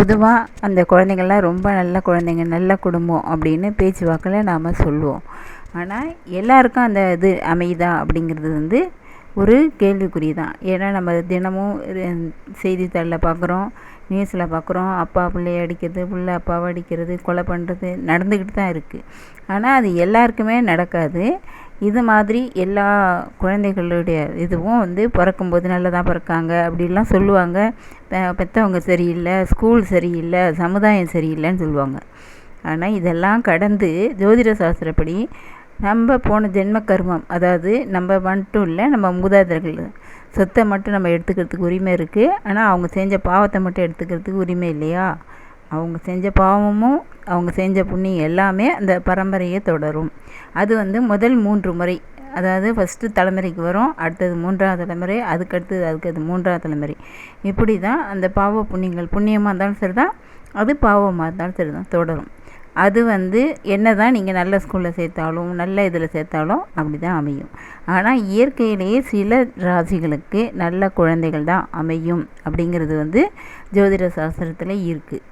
பொதுவாக அந்த குழந்தைங்கள்லாம் ரொம்ப நல்ல குழந்தைங்க நல்ல குடும்பம் அப்படின்னு பேச்சு வாக்கில் நாம் சொல்லுவோம். ஆனால் எல்லாருக்கும் அந்த இது அமையுதா அப்படிங்கிறது வந்து ஒரு கேள்விக்குறி தான் ஏன்னா நம்ம தினமும் செய்தித்தாளில் பார்க்குறோம் நியூஸில் பார்க்குறோம் அப்பா பிள்ளைய அடிக்கிறது பிள்ளை அப்பாவை அடிக்கிறது கொலை பண்ணுறது நடந்துக்கிட்டு தான் இருக்குது ஆனால் அது எல்லாருக்குமே நடக்காது. இது மாதிரி எல்லா குழந்தைகளுடைய இதுவும் வந்து பிறக்கும்போது நல்லதாக பிறக்காங்க அப்படிலாம் சொல்லுவாங்க. பெற்றவங்க சரியில்லை ஸ்கூல் சரியில்லை சமுதாயம் சரியில்லைன்னு சொல்லுவாங்க. ஆனால் இதெல்லாம் கடந்து ஜோதிட சாஸ்திரப்படி நம்ம போன ஜென்ம கர்மம் அதாவது நம்ம மட்டும் இல்லை நம்ம மூதாதர்கள் சொத்தை மட்டும் நம்ம எடுத்துக்கிறதுக்கு உரிமை இருக்குது ஆனால் அவங்க செஞ்ச பாவத்தை மட்டும் எடுத்துக்கிறதுக்கு உரிமை இல்லையா? அவங்க செஞ்ச பாவமும் அவங்க செஞ்ச புண்ணியம் எல்லாமே அந்த பரம்பரையை தொடரும். அது வந்து முதல் மூன்று முறை. அதாவது ஃபஸ்ட்டு தலைமுறைக்கு வரும் அடுத்தது மூன்றாவது தலைமுறை அதுக்கடுத்தது அதுக்கடுத்து மூன்றாவது தலைமுறை. இப்படி தான் அந்த பாவ புண்ணியங்கள் புண்ணியமாக இருந்தாலும் சரி தான் அது பாவமாக இருந்தாலும் சரி தான் தொடரும். அது வந்து என்ன தான் நீங்கள் நல்ல ஸ்கூலில் சேர்த்தாலும் நல்ல இதில் சேர்த்தாலும் அப்படி தான் அமையும். ஆனால் இயற்கையிலேயே சில ராசிகளுக்கு நல்ல குழந்தைகள் தான் அமையும் அப்படிங்கிறது வந்து ஜோதிட சாஸ்திரத்தில் இருக்குது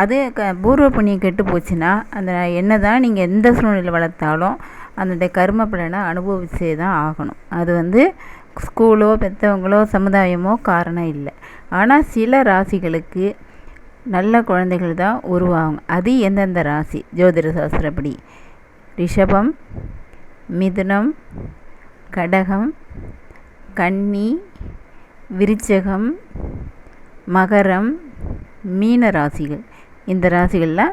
அது க பூர்வ புண்ணியம் கெட்டு போச்சுன்னா அந்த என்ன தான் நீங்கள் எந்த சூழ்நிலையில் வளர்த்தாலும் அதனுடைய கர்ம பலனை அனுபவிச்சே தான் ஆகணும். அது வந்து ஸ்கூலோ பெற்றவங்களோ சமுதாயமோ காரணம் இல்லை. ஆனால் சில ராசிகளுக்கு நல்ல குழந்தைகள் தான் உருவாகும். அது எந்தெந்த ராசி? ஜோதிட சாஸ்திரப்படி ரிஷபம் மிதுனம் கடகம் கன்னி விருச்சகம் மகரம் மீன ராசிகள். இந்த ராசிகளில்